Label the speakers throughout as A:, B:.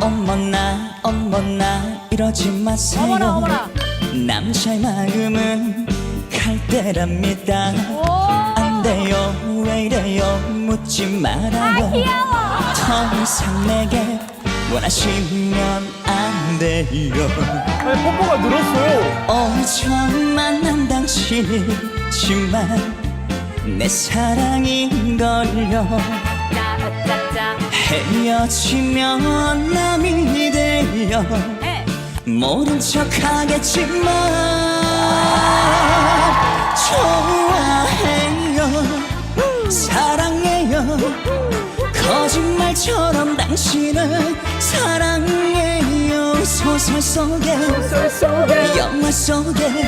A: 어머나 어머나 이러지 마세요.
B: 어머나 어머나.
A: 남자의 마음은 갈대랍니다.
B: 오.
A: 안 돼요 왜 이래요? 묻지 말아요.
B: 귀여워.
A: 더 이상 내게 원하시면 안 돼요.
C: 아니 뽀뽀가 늘었어요.
A: 어 처음 만난 당신이지만 내 사랑인걸요
B: 짜짜짜
A: 헤어지면 남이 되어
B: 에
A: 모른 척 하겠지만 좋아해요 사랑해요. 거짓말처럼 당신을 사랑해요. 소설 속에 영화 속에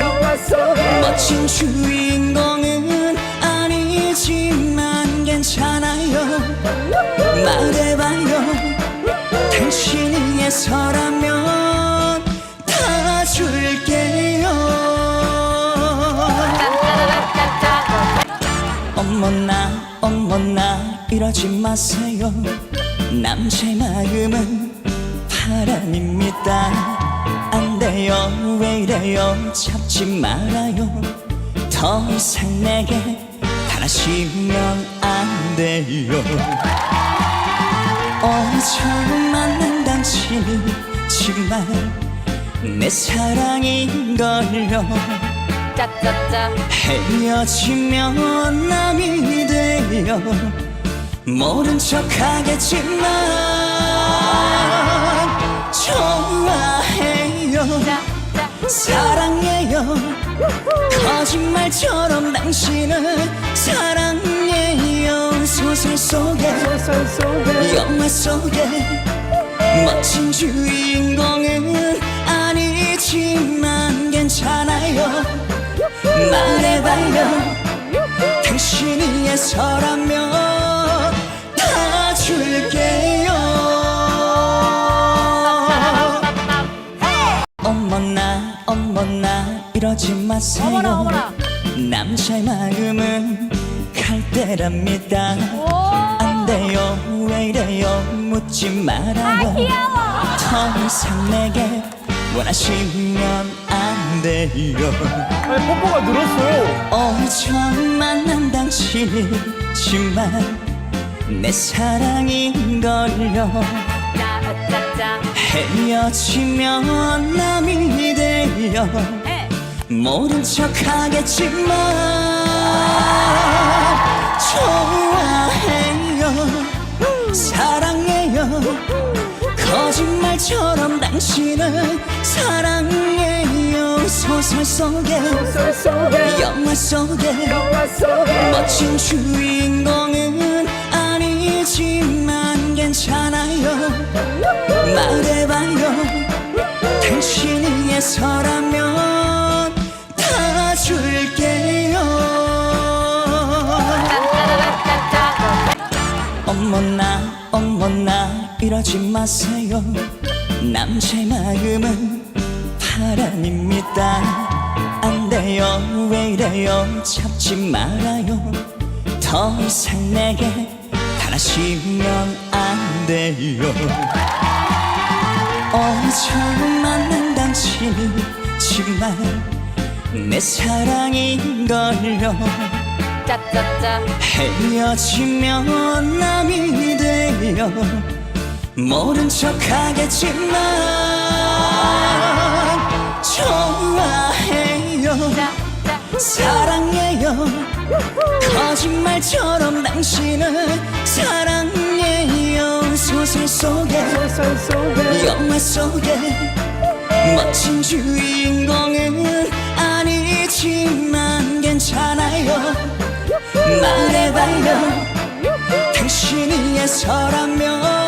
A: 멋진 주인공은 아니지만 괜찮아요 말해봐요. 당신이 예서라면 다 줄게요. 어머나 어머나 이러지 마세요. 남자의 마음은 바람입니다. 안 돼요 왜 이래요? 잡지 말아요. 더 이상 내게 달아시면 안 돼요 어처음 만난 당신이지만 내 사랑인 걸요.
B: 짜짜짜.
A: 헤어지면 남이 되어 모른 척 하겠지만 좋아해요.
B: 짜짜.
A: 사랑해요. 거짓말처럼 당신을 사랑해요 소설 속에 영화 속에. 멋진 주인공은 아니지만 괜찮아요. 말해봐요 당신이 예서라면 다 줄게요. 어머나 어머나 이러지 마세요. 남자의 마음은 갈대랍니다 돼요 왜 이래요 묻지 말아요
B: 귀여워.
A: 더 이상 내게 원하시면 안 돼요.
C: 아니 뽀뽀가 늘었어요.
A: 어처음 만난 당신이지만 내 사랑인걸요. 헤어지면 남이 되어
B: 에
A: 모른 척 하겠지만 좋아해요 사랑해요. 거짓말처럼 당신을 사랑해요. 소설 속에 영화 속에 멋진 주인공은 아니지만 괜찮아요. 말해봐요. 당신이 예서라면 이러지 마세요. 남자의 마음은 바람입니다. 안 돼요 왜 이래요? 잡지 말아요. 더 이상 내게 달아시면 안 돼요. 어처음 만난 당신이지만 내 사랑인걸요.
B: 짜짜짜
A: 헤어지면 남이 되어 모른 척 하겠지만 좋아해요.
B: 짜짜
A: 사랑해요. 거짓말처럼 당신을 사랑해요. 소설 속에 영화 속에. 멋진 주인공은 아니지만 괜찮아요. 말해봐요. 당신이 예서라면 다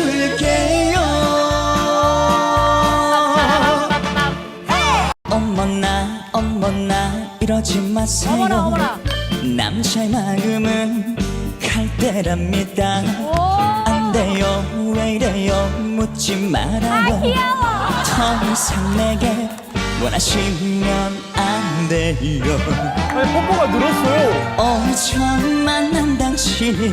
A: 줄게요. 어머나 어머나 이러지 마세요.
B: 어머나 어머나.
A: 남자의 마음은 갈대랍니다.
B: 오.
A: 안 돼요 왜 이래요? 묻지 말아요.
B: 귀여워.
A: 더 이상 내게 원하시면 안 돼요.
C: 아니 뽀뽀가 늘었어요.
A: 어처음 만난 당신이지만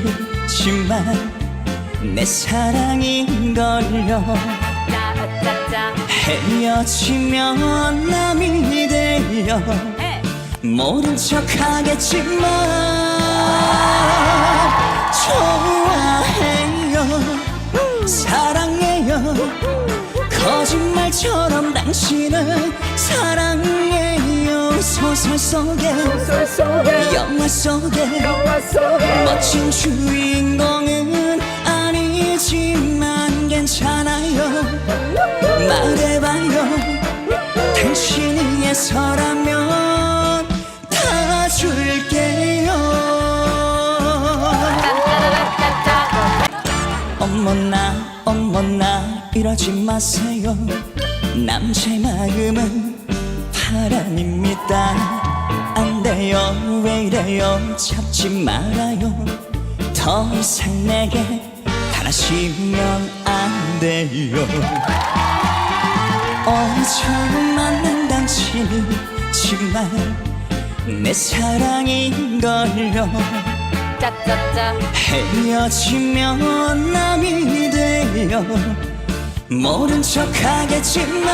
A: 내 사랑인걸요. 헤어지면 남이
B: 에
A: 모른 척 하겠지만 좋아해요. 사랑해요. 거짓말처럼 당신을 사랑해요. 소설 속에 영화 속에. 멋진 주인공은 아니지만 괜찮아요. 말해봐요. 당신이 예서라면 다 줄게요. 어머나 어머나 이러지 마세요. 남자의 마음은 바람입니다. 안 돼요 왜 이래요? 잡지 말아요. 더 이상 내게 달아시면 안 돼요. 어제 처음 만난 당신이지만 내 사랑인걸요.
B: 짜짜짜
A: 헤어지면 남이 되어 모른 척 하겠지만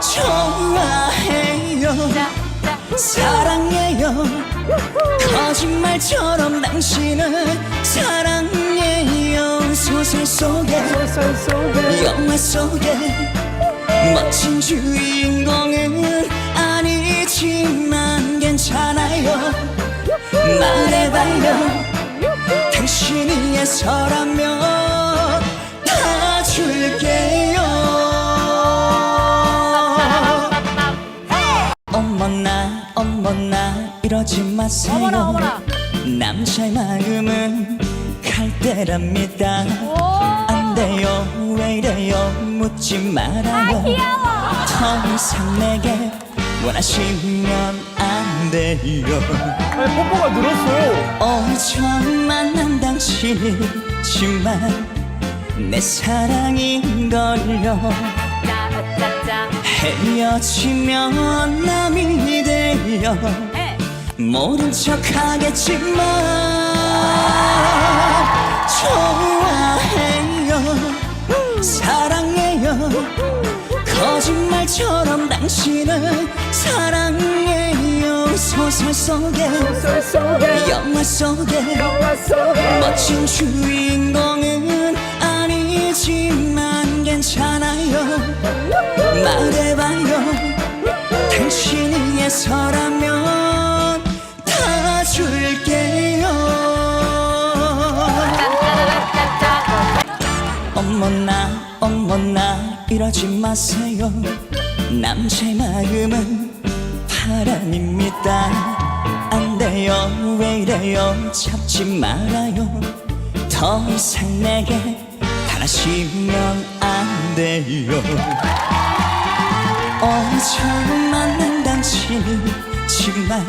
A: 좋아해요.
B: 짜짜
A: 사랑해요 거짓말처럼 당신을 사랑해요. 소설 속에
C: 소설 속에.
A: 영화 속에. 멋진 주인공은 아니지만 괜찮아요. 말해봐요. 당신이 예서라면 다 줄게요. 어머나 이러지 마세요.
B: 어머나, 어머나.
A: 남자의 마음은 갈대랍니다. 안 돼요 왜 이래요? 묻지 말아요. 더 이상 내게 원하시면 안 돼요.
C: 아니 뽀뽀가 늘었어요.
A: 어제 처음 만난 당신이지만 내 사랑인걸요. 헤어지면 남이
B: 에
A: 모른 척 하겠지만 좋아해요. 사랑해요. 거짓말처럼 당신을 사랑해요. 소설 속에 영화 속에 멋진 주인공은 아니지만 괜찮아요. 말해봐요. 당신이 예서라면 어머나 어머나 이러지 마세요. 남자의 마음은 바람입니다. 안 돼요 왜 이래요? 잡지 말아요. 더 이상 내게 달아시면 안 돼요. 어제 처음 만난 당신이지만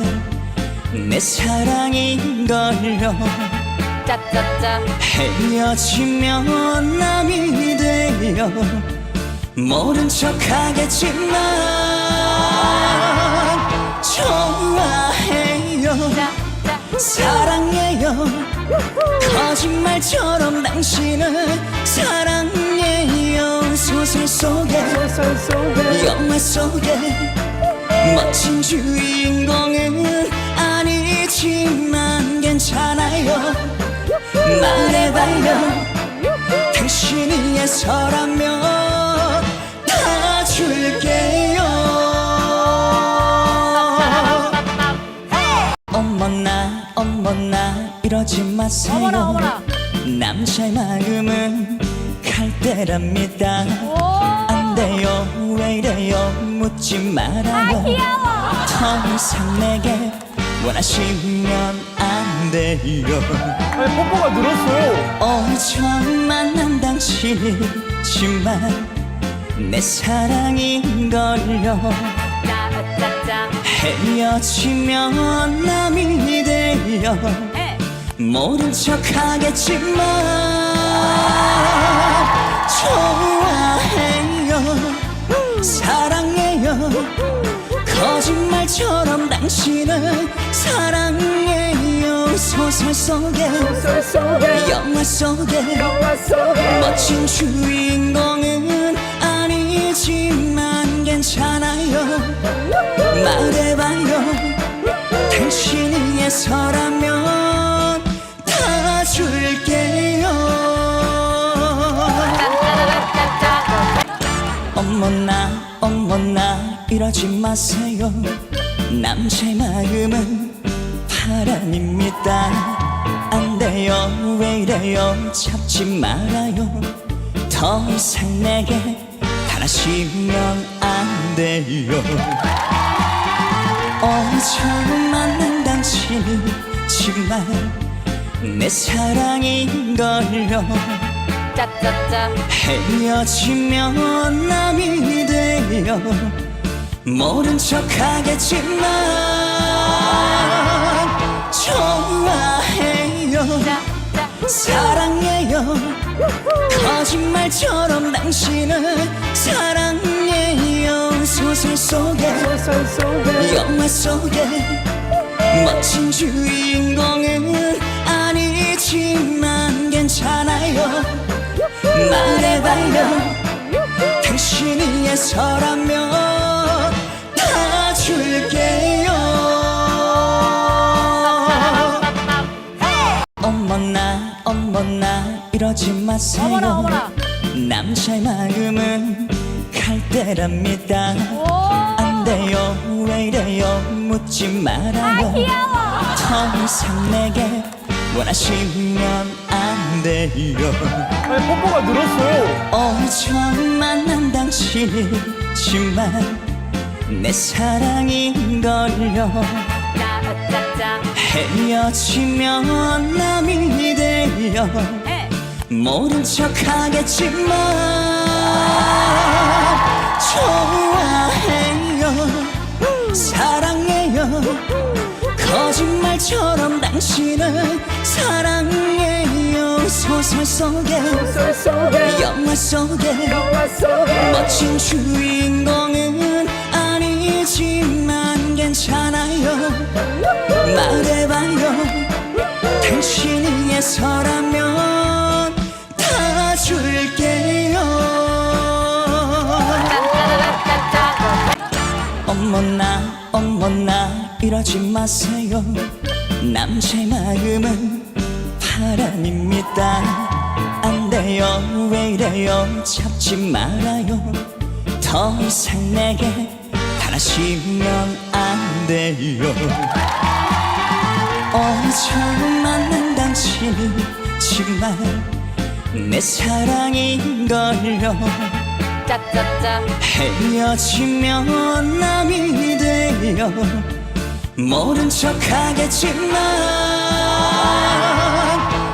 A: 내 사랑인걸요
B: 짜짜짜
A: 헤어지면 남이 되어 모른 척 하겠지만 좋아해요.
B: 짜짜
A: 사랑해요. 거짓말처럼 당신을 사랑해요. 소설 속에. 영화 속에 멋진 주인공은 아니지만 괜찮아요 말해봐요 당신이 예서라면 다 줄게요. 어머나 어머나 이러지 마세요.
B: 어머나, 어머나.
A: 남자의 마음은 갈대랍니다. 안 돼요 왜 이래요? 묻지 말아요. 더 이상 내게 원하시면 안 돼요
C: 아니 뽀뽀가 늘었어요
A: 어제 처음 만난 당신이지만 내 사랑인걸요. 헤어지면 남이 되어
B: 에
A: 모른 척 하겠지만 좋아해요. 사랑해요. 거짓말처럼 당신을 사랑해요 소설 속에
C: 소설 속에
A: 영화 속에
C: 영화 속에.
A: 멋진 주인공은 아니지만 괜찮아요. 말해봐요. 당신이 예서라면 다 줄게요. 어머나 어머나 이러지 마세요. 남자의 마음은 바람입니다. 안 돼요 왜 이래요? 잡지 말아요. 더 이상 내게 달아시면 안 돼요. 어제 처음 만난 당신이지만 내 사랑인걸요.
B: 짜짜짜
A: 헤어지면 남이 되어 모른 척 하겠지만 좋아해요. 사랑해요. 거짓말처럼 당신을 사랑해요. 소설 속에 영화 속에. 멋진 주인공은 아니지만 괜찮아요. 말해봐요. 당신이 예서라면 다 줄게 어머나 어머나 이러지 마세요.
B: 어머나, 어머나.
A: 남자의 마음은 갈대랍니다. 안 돼요 왜 이래요? 묻지 말아요 더 이상 내게 원하시면 안 돼요.
C: 아니 뽀뽀가 늘었어요
A: 어제 처음 만난 당신이지만 내 사랑인걸요
B: 짜짜짜
A: 헤어지면 남이 되어
B: 에
A: 모른 척 하겠지만 좋아해요 사랑해요. 거짓말처럼 당신을 사랑해요. 소설 속에
C: 소설 속에
A: 영화 속에
C: 영화 속에.
A: 멋진 주인공은 아니지만 괜찮아요. 말해봐요. 당신이 예서라면 다 줄게요. 어머나 어머나 이러지 마세요. 남자의 마음은 바람입니다. 안 돼요 왜 이래요? 잡지 말아요. 더 이상 내게 달아시면 안 돼요. 어제 처음 만난 당신이지만 내 사랑인걸요.
B: 짜짜짜.
A: 헤어지면 남이 되어 모른 척 하겠지만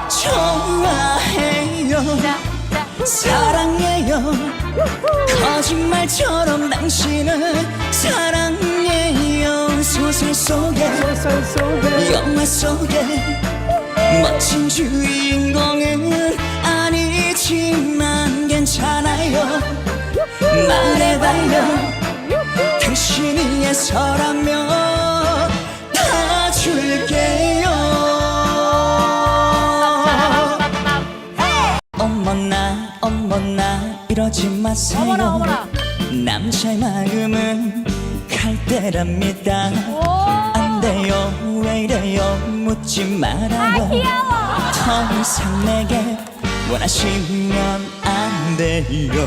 A: 좋아해요.
B: 짜짜
A: 사랑해요 거짓말처럼 당신을 사랑해요. 소설 속에
C: 소설 속에.
A: 영화 속에. 멋진 주인공은 아니지만 괜찮아요. 말해봐요. 당신이 예서라면 이러지 마세요.
B: 어머나, 어머나.
A: 남자의 마음은 갈대랍니다. 안 돼요 왜 이래요? 묻지 말아요. 더 이상 내게 원하시면 안 돼요.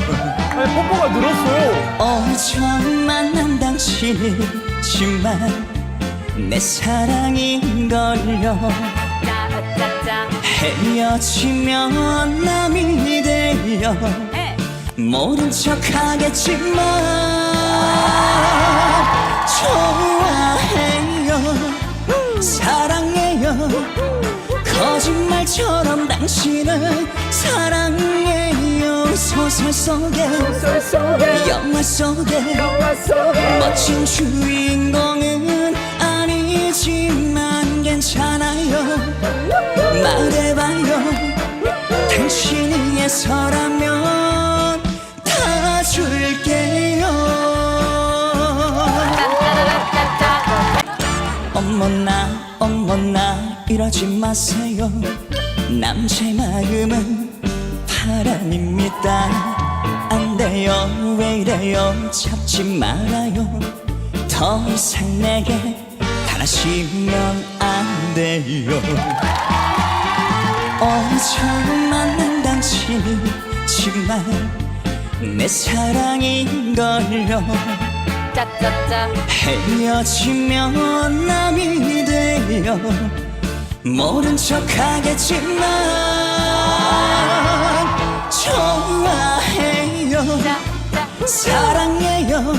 C: 아니 뽀뽀가 늘었어요
A: 처음 만난 당신이지만 내 사랑인걸요.
B: 짜짜짜
A: 헤어지면 남이
B: 에
A: 모른 척 하겠지만 좋아해요. 사랑해요. 거짓말처럼 당신을 사랑해요. 소설 속에 영화 속에 멋진 주인공은 아니지만 괜찮아요. 말해봐요. 당신이 예서라면 이러지 마세요. 남자의 마음은 바람입니다. 안 돼요 왜 이래요? 잡지 말아요. 더 이상 내게 달라시면 안 돼요. 어제 처음 만난 당신이 지만 내 사랑인걸요.
B: 짜짜짜.
A: 헤어지면 남이 되어 모른 척 하겠지만 좋아해요.
B: 짜짜
A: 사랑해요.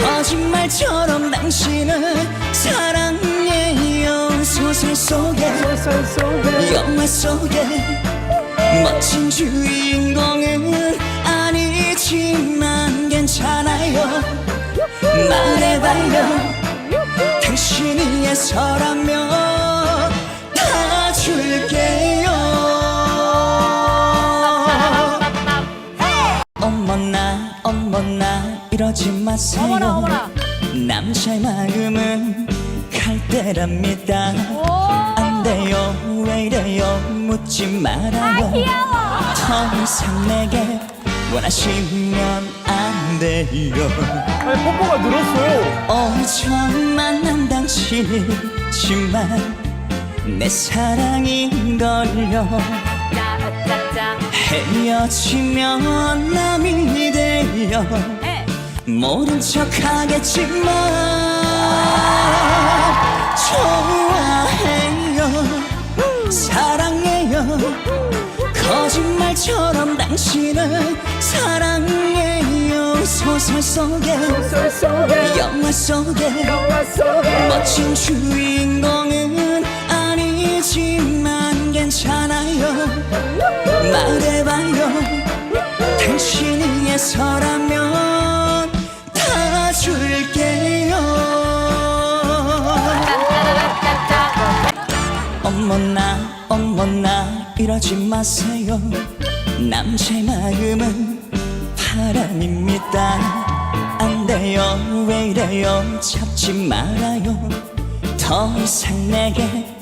A: 거짓말처럼 당신을 사랑해요. 소설 속에 영화 속에. 멋진 주인공은 아니지만 괜찮아요. 말해봐요. 당신이 예서라면 다 줄게요. 어머나 어머나 이러지 마세요.
B: 어머나, 어머나.
A: 남자의 마음은 갈대랍니다. 안 돼요 왜 이래요? 묻지 말아요.
B: 귀여워.
A: 더 이상 내게 원하시면 안 돼요.
C: 아니 뽀뽀가 늘었어요.
A: 어제 만난 당신이지만 내 사랑인걸요 헤어지면 남이 되어
B: 에
A: 모른 척 하겠지만 좋아해요 사랑해요. 거짓말처럼 당신을 사랑해요. 소설 속에 영화 속에. 멋진 주인공은 아니지만 괜찮아요. 말해봐요. 당신이 예서라면 다 줄게요. 어머나 어머나 이러지 마세요. 남자의 마음은 바람입니다. 안 돼요 왜 이래요? 잡지 말아요. 더 이상 내게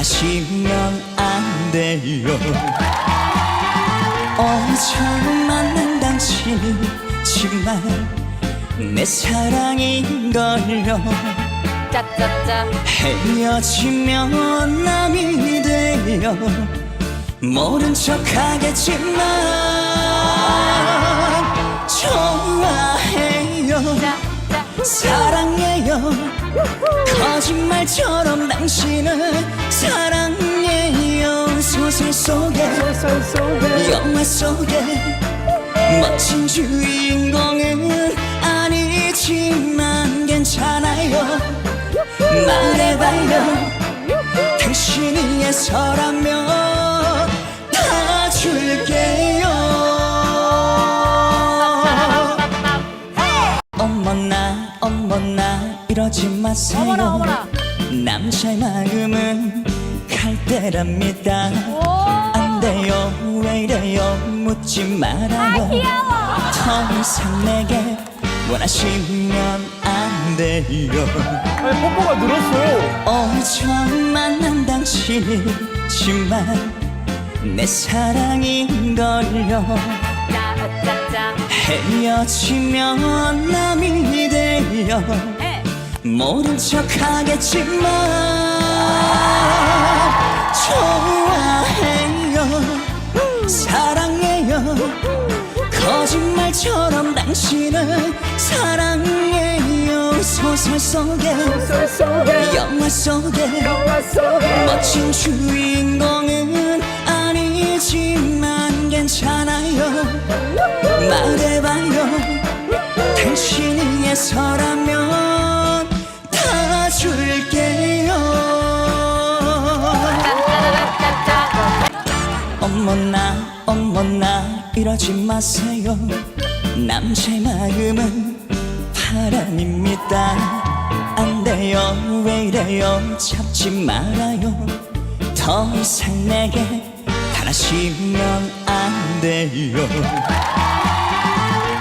A: 달라시면 안 돼요. 처음 만난 당신이지만 내 사랑인걸요.
B: 짜짜짜
A: 헤어지면 남이 되어 모른 척 하겠지만 좋아해요.
B: 짜짜
A: 사랑해요 거짓말처럼 당신을 사랑해요. 소설 속에
C: 소설 속에.
A: 영화 속에. 멋진 주인공은 아니지만 괜찮아요. 말해봐요. 당신이 예서라면 이러지 마세요.
B: 어머나, 어머나.
A: 남자의 마음은 갈대랍니다. 안 돼요 왜 이래요? 묻지 말아요 더 이상 내게 원하시면 안 돼요.
C: 아니 뽀뽀가 늘었어요.
A: 어제 처음 만난 당신이지만 내 사랑인걸요. 헤어지면 남이
B: 에
A: 모른 척 하겠지만 좋아해요. 사랑해요. 거짓말처럼 당신을 사랑해요. 소설 속에 영화 속에 멋진 주인공은 아니지만 괜찮아요. 말해봐요. 당신이 예서라면 어머나 어머나 이러지 마세요. 남자의 마음은 바람입니다. 안 돼요 왜 이래요? 잡지 말아요. 더 이상 내게 달라시면 안 돼요.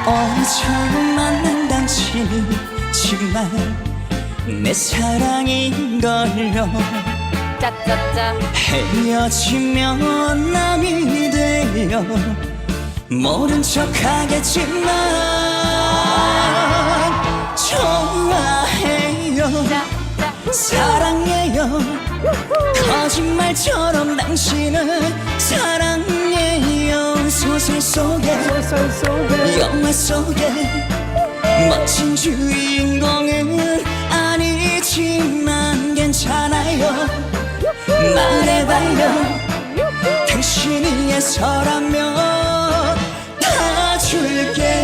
A: 어제 처음 만난 당신이지만 내 사랑인걸요
B: 짜짜짜
A: 헤어지면 남이 되어 모른 척 하겠지만 좋아해요. 사랑해요. 거짓말처럼 당신을 사랑해요. 소설 속에. 영화 속에 멋진 주인공은 아니지만 괜찮아요 말해봐요 당신이 애서라면 다 줄게.